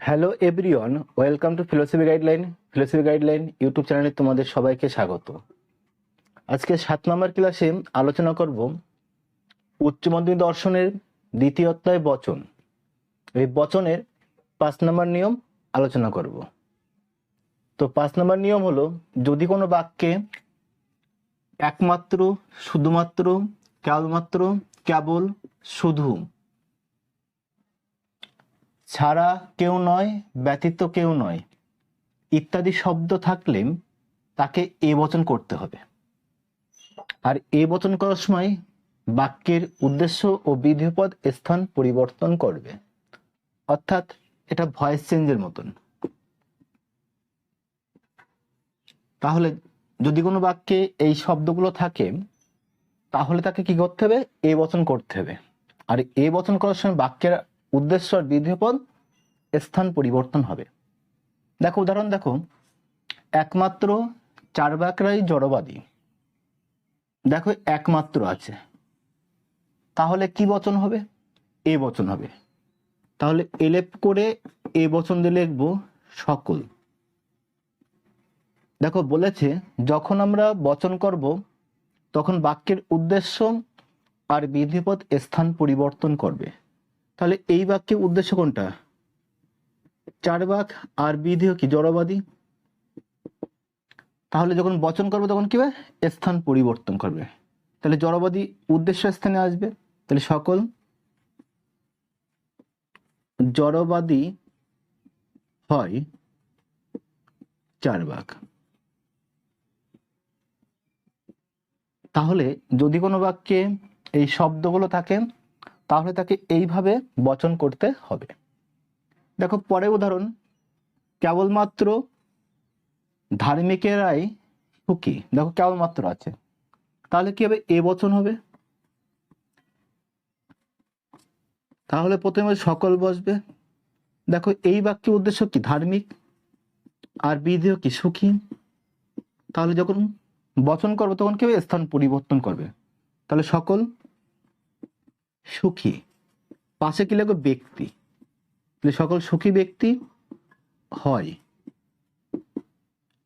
Hello everyone welcome to philosophy guideline philosophy guideline YouTube চ্যানেলে তোমাদের সবাইকে স্বাগত। আজকে সাত নম্বর ক্লাসে আলোচনা করব উচ্চ মাধ্যমিক দর্শনের দ্বিতীয় অধ্যায় বচন। এই বচনের পাঁচ নম্বর নিয়ম আলোচনা করব। তো পাঁচ নম্বর নিয়ম হলো, যদি কোনো বাক্যে একমাত্র, শুধুমাত্র, কেবলমাত্র, কেবল, শুধু ছাড়া কেউ নয়, ব্যতীত কেউ নয়। ইত্যাদি শব্দ থাকলে তাকে এ বচন করতে হবে। আর এ বচন করার সময় বাক্যের উদ্দেশ্য ও বিধিপদ স্থান পরিবর্তন করবে। অর্থাৎ এটা ভয়েস চেঞ্জের মতন। তাহলে যদি কোনো বাক্যে এই শব্দগুলো থাকে, তাহলে তাকে কি করতে হবে? এ বচন করতে হবে। আর এ বচন করার সময় বাক্যের উদ্দেশ্য আর বিধিপদ স্থান পরিবর্তন হবে। দেখো, উদাহরণ দেখো। একমাত্র চারবাকরাই জড়বাদী। দেখো, একমাত্র আছে। তাহলে কি বচন হবে? এ বচন হবে। তাহলে এলেপ করে এ বচন দিয়ে লিখব সকল। দেখো, বলেছে, যখন আমরা বচন করব, তখন বাক্যের উদ্দেশ্য আর বিধিপদ স্থান পরিবর্তন করবে। তাহলে এই বাক্যের উদ্দেশ্য কোনটা? চার বাক আর বিধিও কি জড়বাদী? তাহলে যখন বচন করবে তখন কি স্থান পরিবর্তন করবে। তাহলে জড়বাদী উদ্দেশ্য স্থানে আসবে। তাহলে সকল জড়বাদী হয় চার বাক। তাহলে যদি কোনো বাক্যে এই শব্দগুলো থাকে তাহলে তাকে এইভাবে বচন করতে হবে। দেখো পরে উদাহরণ, কেবলমাত্র ধার্মিকেরাই সুখী। দেখো, কেবলমাত্র আছে। তাহলে কি হবে? এ বচন হবে। তাহলে প্রথমে সকল বসবে। দেখো, এই বাক্যের উদ্দেশ্য কি? ধার্মিক। আর বিধিও কি? সুখী। তাহলে যখন বচন করবে, তখন কি স্থান পরিবর্তন করবে। তাহলে সকল সুখী। পাশে কি লাগবে ব্যক্তি? সকল সুখী ব্যক্তি হয়।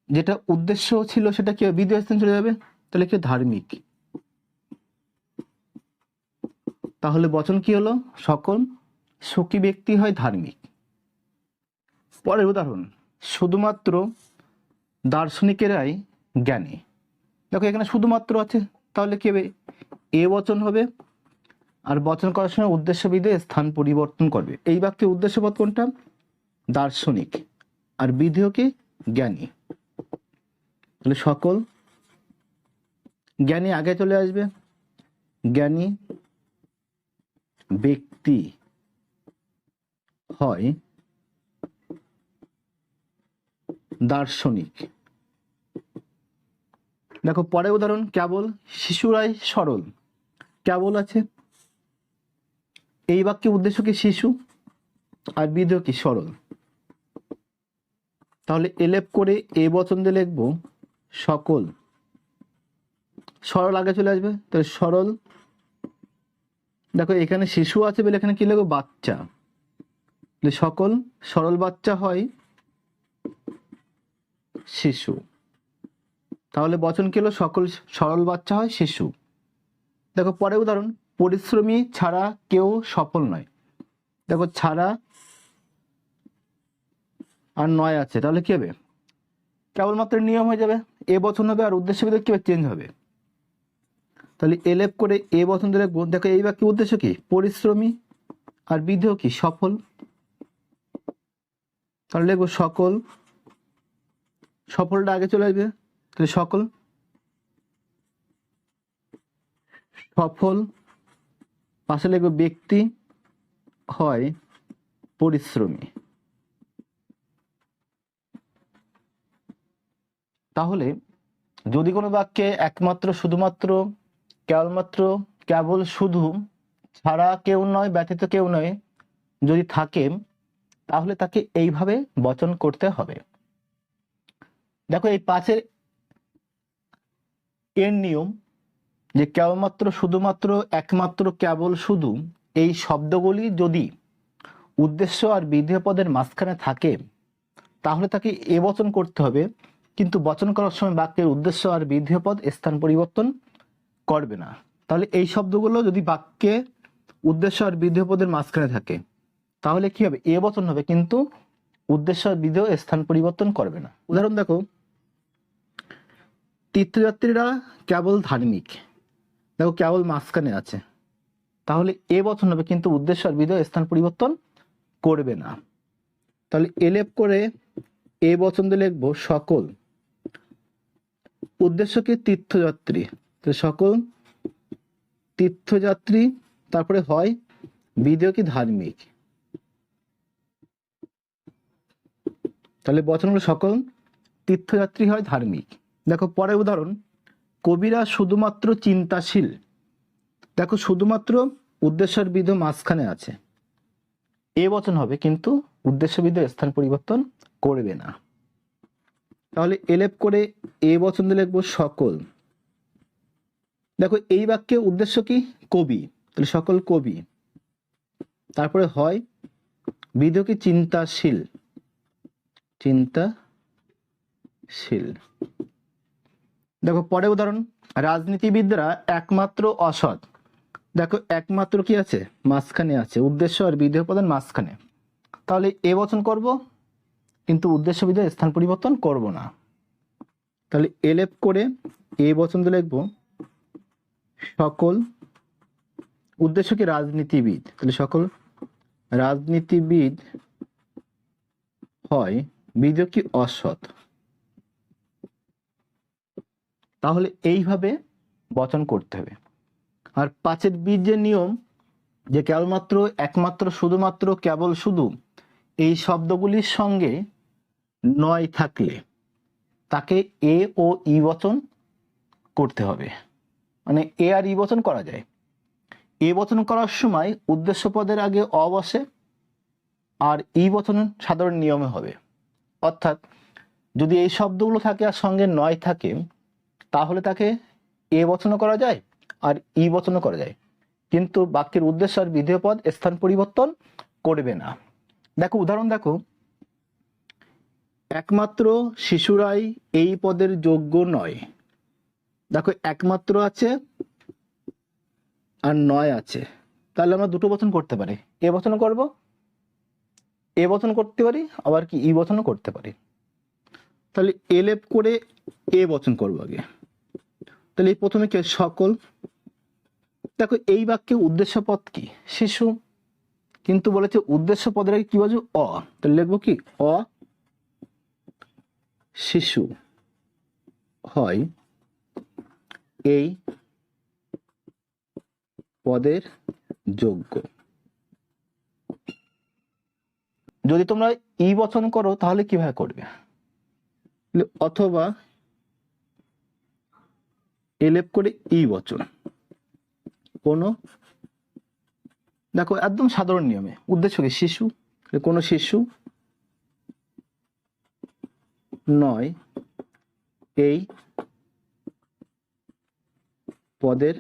যেটা উদ্দেশ্য ছিল সেটা কি বিদ্যুৎ চলে যাবে? তাহলে কি ধার্মিক। তাহলে বচন কি হলো? সকল সুখী ব্যক্তি হয় ধার্মিক। পরের উদাহরণ, শুধুমাত্র দার্শনিকেরাই জ্ঞানী। দেখো এখানে শুধুমাত্র আছে, তাহলে কি হবে? এ বচন হবে আর বচন করার সময় উদ্দেশ্য বিধে স্থান পরিবর্তন করবে। এই বাক্যের উদ্দেশ্যপদ কোনটা? দার্শনিক। আর বিধিও কি? জ্ঞানী। তাহলে সকল জ্ঞানী আগে চলে আসবে। জ্ঞানী ব্যক্তি হয় দার্শনিক। দেখো পরে উদাহরণ কেবল শিশুরাই সরল। কেবল আছে। এই বাক্যের উদ্দেশ্য কি শিশু? আর বিধ কি সরল? তাহলে এলেপ করে এ বচন দিয়ে লিখব, সকল। সরল আগে চলে আসবে? তাহলে সরল, দেখো এখানে শিশু আছে বলে এখানে কি লিখব? বাচ্চা। সকল, সরল বাচ্চা হয় শিশু। তাহলে বচন কি হলো? সকল, সরল বাচ্চা হয় শিশু। দেখো পরে উদাহরণ। পরিশ্রমী ছাড়া কেউ সফল নয়। দেখো, ছাড়া আর নয় আছে, তাহলে কি হবে? কেবলমাত্র নিয়ম হয়ে যাবে, এ বচন হবে আর উদ্দেশ্য বিধে কি চেঞ্জ হবে? তাহলে এলেপ করে এ বচন দিলে দেখো, এই বাক্যের উদ্দেশ্য কি? পরিশ্রমী আর বিধেয় কি? সফল। তাহলে লিখব সকল, সফলটা আগে চলে আসবে। তাহলে সকল, সফল পাশে লিখবে ব্যক্তি হয় পরিশ্রমী। তাহলে যদি কোনো বাক্যে একমাত্র, শুধুমাত্র, কেবলমাত্র, কেবল শুধু, ছাড়া কেউ নয়, ব্যতীত কেউ নয়, যদি থাকে, তাহলে তাকে এইভাবে বচন করতে হবে। দেখো এই পাঁচের এর নিয়ম যে কেবলমাত্র, শুধুমাত্র, একমাত্র কেবল শুধু এই শব্দগুলি যদি উদ্দেশ্য আর বিধেয় পদের মাঝখানে থাকে, তাহলে তাকে এ বচন করতে হবে। কিন্তু বচন করার সময় বাক্যের উদ্দেশ্য আর বিধেয় পদ স্থান পরিবর্তন করবে না। তাহলে এই শব্দগুলো যদি বাক্যে উদ্দেশ্য আর বিধেয় পদের মাঝখানে থাকে, তাহলে কি হবে? এ বচন হবে, কিন্তু উদ্দেশ্য আর বিধেয় স্থান পরিবর্তন করবে না। উদাহরণ দেখো, তীর্থযাত্রীরা কেবল ধার্মিক। দেখো কেবল মাঝখানে আছে। তাহলে এ বচন হবে কিন্তু উদ্দেশ্য আর বিধেয় স্থান পরিবর্তন করবে না। তাহলে এলেপ করে এ বচন দিয়ে লিখব সকল। উদ্দেশ্য কি? তীর্থযাত্রী। সকল তীর্থযাত্রী, তারপরে হয় বিধেয় কি? ধার্মিক। তাহলে বচনগুলো সকল তীর্থযাত্রী হয় ধার্মিক। দেখো পরের উদাহরণ। কবিরা শুধুমাত্র চিন্তাশীল। দেখো, শুধুমাত্র উদ্দেশ্যের বিধ মাঝখানে আছে। এ বচন হবে, কিন্তু উদ্দেশ্য বিধ স্থান পরিবর্তন করবে না। তাহলে এলেপ করে এ বচন দিয়ে লিখব সকল। দেখো, এই বাক্যে উদ্দেশ্য কি? কবি। তাহলে সকল কবি। তারপরে হয় বিধ কি? চিন্তাশীল। চিন্তাশীল। দেখো পরে উদাহরণ, রাজনীতিবিদরা একমাত্র অসৎ। দেখো, একমাত্র কি আছে? মাঝখানে আছে। উদ্দেশ্য আর বিধেয় প্রধান মাঝখানে। তাহলে এ বচন করব, কিন্তু উদ্দেশ্য বিধেয় স্থান পরিবর্তন করব না। তাহলে এলেপ করে এ বচন লিখব, সকল উদ্দেশ্য কি রাজনীতিবিদ? তাহলে সকল রাজনীতিবিদ হয়, বিধেয় কি অসৎ? তাহলে এইভাবে বচন করতে হবে। আর পাঁচের বীজের নিয়ম যে কেবলমাত্র, একমাত্র, শুধুমাত্র, কেবল শুধু এই শব্দগুলির সঙ্গে নয় থাকলে তাকে এ ও ই বচন করতে হবে। মানে এ আর ই বচন করা যায়। এ বচন করার সময় উদ্দেশ্য পদের আগে অ বসে আর ই বচন সাধারণ নিয়মে হবে। অর্থাৎ যদি এই শব্দগুলো থাকে আর সঙ্গে নয় থাকে তাহলে তাকে এ বচনও করা যায় আর ই বচনও করা যায়। কিন্তু বাক্যের উদ্দেশ্য আর বিধেয় পদ স্থান পরিবর্তন করবে না। দেখো, উদাহরণ দেখো। একমাত্র শিশুরাই এই পদের যোগ্য নয়। দেখো, একমাত্র আছে আর নয় আছে। তাহলে আমরা দুটো বচন করতে পারি। এ বচন করব, এ বচন করতে পারি, আবার কি ই বচনও করতে পারি। তাহলে এলেপ করে এ বচন করব আগে। তাহলে প্রথমে কে? সকল। দেখো, এই বাক্যে উদ্দেশ্য পদ কি? শিশু। কিন্তু বলেছে উদ্দেশ্য পদের আগে কি বলছে অ। তাহলে লিখব কি? অ শিশু হয় এই পদের যোগ্য। যদি তোমরা ই বচন করো, তাহলে কীভাবে করবে? অথবা এলেপ করে ই বচন। কোনো, দেখো, একদম সাধারণ নিয়মে। উদ্দেশ্য কি? শিশু? কোনো শিশু নয় এই পদের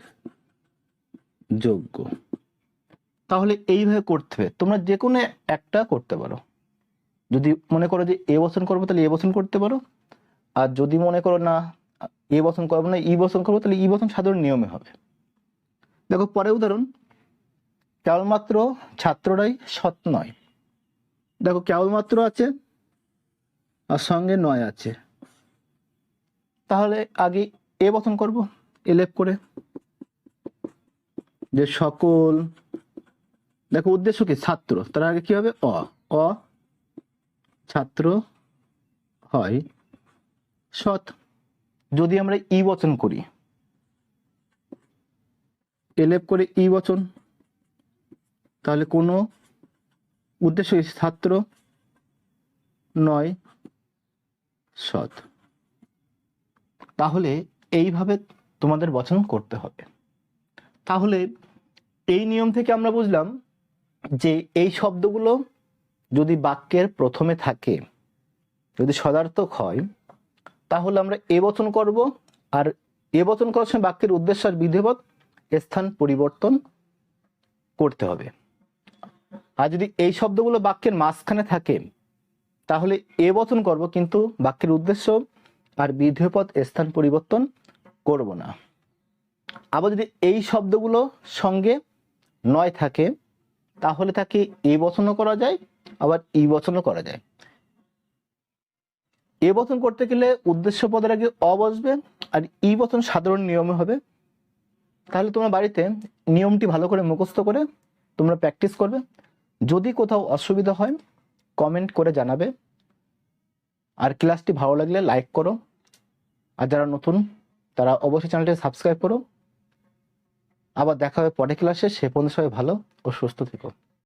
যোগ্য। তাহলে এইভাবে করতে হবে। তোমরা যে কোনো একটা করতে পারো। যদি মনে করো যে এ বচন করব, তাহলে এ বচন করতে পারো। আর যদি মনে করো না এ বচন করব না, ই বচন করব, তাহলে ই বচন সাধারণ নিয়মে হবে। দেখো পরে উদাহরণ, কেবলমাত্র ছাত্ররাই সৎ নয়। দেখো, কেবলমাত্র আছে আর সঙ্গে নয় আছে। তাহলে আগে এ বচন করব, এলেপ করে। যে সকল, দেখো, উদ্দেশ্য কি? ছাত্র। তার আগে কি হবে? অ। অ ছাত্র হয় সৎ। যদি আমরা ই বচন করি। এলেপ করে ই বচন তাহলে কোনো উদ্দেশ্য ছাত্র নয় সৎ। তাহলে এইভাবে তোমাদের বচন করতে হবে। তাহলে এই নিয়ম থেকে আমরা বুঝলাম যে এই শব্দগুলো যদি বাক্যের প্রথমে থাকে যদি সদার্থক হয় তাহলে আমরা এ বচন করব আর এ বচন করার সময় বাক্যের উদ্দেশ্য আর বিধেয়ক স্থান পরিবর্তন করতে হবে। আর যদি এই শব্দগুলো বাক্যের মাঝখানে থাকে, তাহলে এ বচন করব কিন্তু বাক্যের উদ্দেশ্য আর বিধেয় স্থান পরিবর্তন করব না। আবার যদি এই শব্দগুলো সঙ্গে নয় থাকে, তাহলে তাকে এ বচনও করা যায়, আবার ই বচনও করা যায়। এ বচন করতে গেলে উদ্দেশ্য পদের আগে অ বসবে আর ই বচন সাধারণ নিয়মে হবে। তাহলে তোমরা বাড়িতে নিয়মটি ভালো করে মুখস্থ করে তোমরা প্র্যাকটিস করবে। যদি কোথাও অসুবিধা হয়, কমেন্ট করে জানাবে। আর ক্লাসটি ভালো লাগলে লাইক করো। আর যারা নতুন, তারা অবশ্যই চ্যানেলটি সাবস্ক্রাইব করো। আবার দেখা হবে পরের ক্লাসে। সে পর্যন্ত সবাই ভালো ও সুস্থ থেকো।